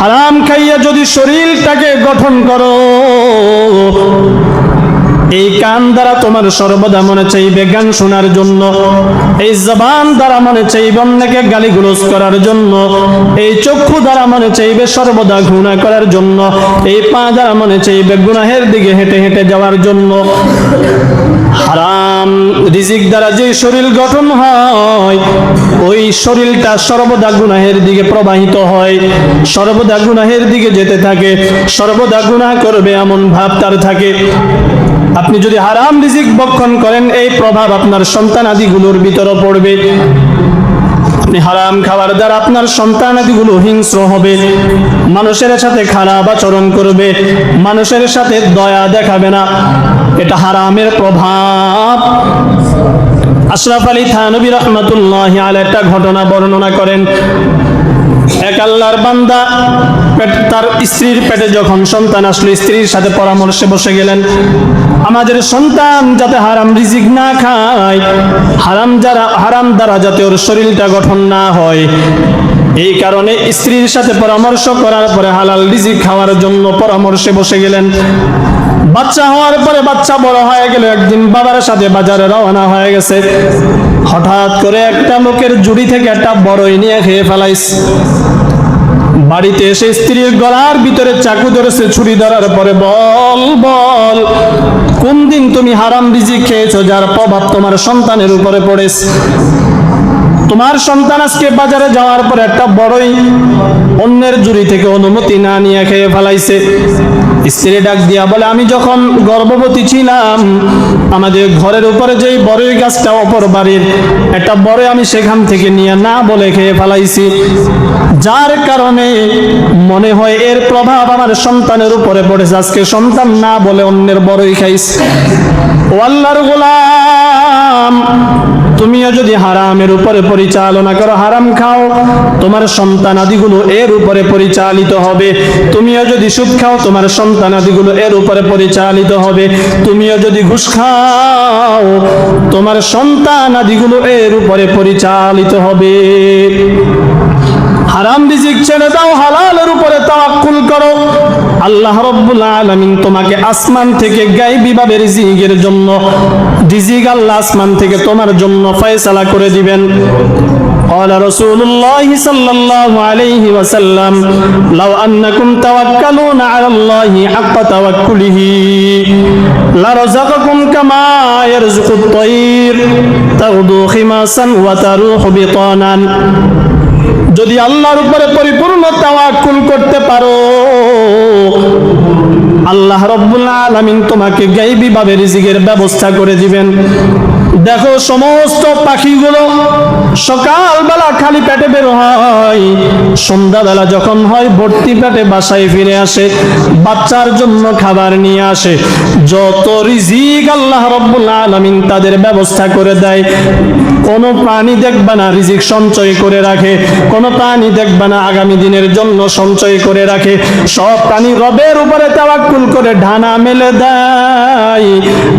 হারাম খাইয়া যদি শরীরটাকে গঠন করো, এই কান দ্বারা তোমার সর্বদা মনে চাইবে গান শোনার জন্য, এই জবান দ্বারা মনে চাইবে অন্যকে গালিগুলোজ করার জন্য, এই চক্ষু দ্বারা মনে চাইবে সর্বদা ঘৃণা করার জন্য, এই পা দ্বারা মনে চাইবে গুনাহের দিকে হেঁটে হেঁটে যাওয়ার জন্য। হারাম রিজিক দ্বারা যে শরীর গঠন হয় ওই শরীরটা সর্বদা গুনাহের দিকে প্রবাহিত হয়, সর্বদা গুনাহের দিকে যেতে থাকে, সর্বদা গুনাহ করবে এমন ভাব তার থাকে। আপনি যদি হারাম রিজিক বক্ষণ করেন, এই প্রভাব আপনার সন্তান আদিগুলোর ভিতরে পড়বে। আপনি হারাম খাবার দ্বারা আপনার সন্তান আদিগুলো হিংস্র হবে, মানুষের সাথে খারাপ আচরণ করবে, মানুষের সাথে দয়া দেখাবে না। এটা হারামের প্রভাব। আশরাফ আলী থানবী রহমতুল্লাহ আল একটা ঘটনা বর্ণনা করেন। এক আল্লাহর বান্দা তার স্ত্রীর পেটে যখন সন্তান আসলো, স্ত্রীর সাথে পরামর্শে বসে গেলেন, আমাদের সন্তান যাতে হারাম রিজিক না খায়, হারাম যারা হারাম দ্বারা যাতে ওর শরীরটা গঠন না হয় এই কারণে স্ত্রীর সাথে পরামর্শ করার পরে হালাল রিজিক খাওয়ার জন্য পরামর্শে বসে গেলেন। বাচ্চা হওয়ার পরে বাচ্চা বড় হয়ে গেল, একদিন বাবার সাথে বাজারে রওনা হয়ে গেছে। হঠাৎ করে একটা লোকের জুড়ি থেকে একটা বড়ই নিয়ে খেয়ে ফেলাইস। বাড়িতে এসে স্ত্রীর গলার ভিতরে চাকু ধরেছে, ছুরি ধরার পরে বল বল কোন দিন তুমি হারাম রিজি খেয়েছো যার প্রভাব তোমার সন্তানের উপরে পড়েছে? তোমার সন্তান আজকে বাজারে যাওয়ার পর একটা বড়ই অন্যের জুড়ি থেকে অনুমতি না নিয়ে খেয়ে ফেলাইছে। স্ত্রী ডাক দিয়া বলে, আমি যখন গর্ভবতী ছিলাম, আমাদের ঘরের উপরে যেই বড়ই গাছটা অপর বাড়ির, একটা বড় আমি সেখান থেকে নিয়ে না বলে খেয়ে ফেলাইছি। যার কারণে মনে হয় এর প্রভাব আমার সন্তানের উপরে পড়েছে। আজকে সন্তান না বলে অন্যের বড়ই খাইছে। ও আল্লাহর গোলাম তুমিও যদি হারামের উপরে পরিচালনা করো, হারাম খাও, তোমার সন্তান আদিগুলো এর উপরে পরিচালিত হবে। তুমিও যদি সুদ খাও, তোমার সন্তান আদিগুলো এর উপরে পরিচালিত হবে। তুমিও যদি ঘুষ খাও, তোমার সন্তান আদিগুলো এর উপরে পরিচালিত হবে। হারাম রিজিক ছেড়ে দাও, হালালের উপরে তাওয়াক্কুল করো। আল্লাহ রব্বুল আলামিন তোমাকে আসমান থেকে গায়বী ভাবে রিজিকের জন্য রিজিক আল্লাহ আসমান থেকে তোমার জন্য ফয়সালা করে দিবেন قال رسول الله صلى الله عليه وسلم لو أنكم توكلون على الله حق توكله لرزقكم كما يرزق الطير تغدو خماسا وتروح بطانا যদি আল্লাহর উপরে পরিপূর্ণ তাওয়াক্কুল করতে পারো, আল্লাহ রব্বুল আলামিন তোমাকে গাইবি ভাবে রিজিকের ব্যবস্থা করে দিবেন। দেখো, সমস্ত পাখিগুলো সকালবেলা খালি পেটে বের হয়। সন্ধ্যাবেলা যখন হয়, ভর্তি পেটে বাসায় ফিরে আসে, বাচ্চার জন্য খাবার নিয়ে আসে। যত রিজিক আল্লাহ রব্বুল আলামিন তাদের ব্যবস্থা করে দেয়। কোনো প্রাণী দেখবে না রিজিক সঞ্চয় করে রাখে, কোনো প্রাণী দেখবে না আগামী দিনের জন্য সঞ্চয় করে রাখে। সব প্রাণী রবের উপরে তাওয়াক্কুল করে ঢানা মেলে দেয়।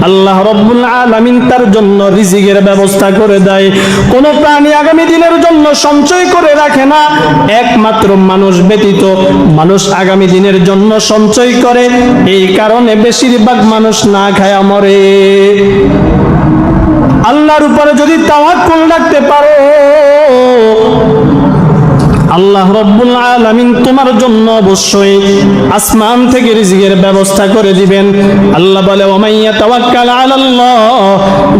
আল্লাহ রব্বুল আলামিন তার জন্য রিজিকের ব্যবস্থা করে দেয়। কোন প্রাণী আগামী দিনের জন্য সঞ্চয় করে রাখে না। একমাত্র মানুষ ব্যতীত মানুষ আগামী দিনের জন্য সঞ্চয় করে। এই কারণে বেশিরভাগ মানুষ না খায় মরে। আল্লাহর উপরে যদি তাওয়াক্কুল রাখতে পারো আল্লাহ রব্বুল আলামিন তোমার জন্য অবশ্যই আসমান থেকে রিজিকের ব্যবস্থা করে দিবেন। আল্লাহ বলে ওমাইয়া তাওয়াক্কাল আলাল্লাহ।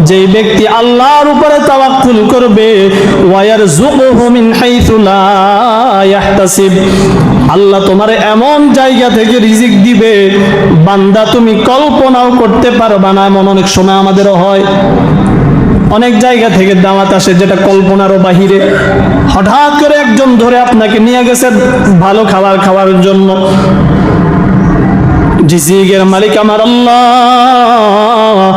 যেই ব্যক্তি আল্লাহর উপরে তাওয়াক্কুল করবে, ওয়ায়ারযুকুহু মিন হাইথু লা ইয়াহতাসিব। আল্লাহ তোমার এমন জায়গা থেকে রিজিক দিবে, বান্দা তুমি কল্পনাও করতে পারবা না, এমন অনেক সময় আমাদেরও হয়। অনেক জায়গা থেকে দাওয়াত আসে যেটা কল্পনারও বাহিরে। হঠাৎ করে একজন ধরে আপনাকে নিয়ে গেছে ভালো খাবার খাওয়ার জন্য। রিজিকের মালিক আমার আল্লাহ।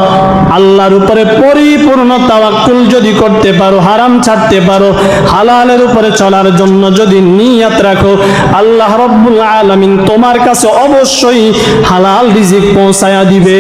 আল্লাহর উপরে পরিপূর্ণ তাওয়াক্কুল যদি করতে পারো, হারাম ছাড়তে পারো, হালালের উপরে চলার জন্য যদি নিয়াত রাখো, আল্লাহ রব্বুল আলামিন তোমার কাছে অবশ্যই হালাল রিজিক পৌঁছায়া দিবে।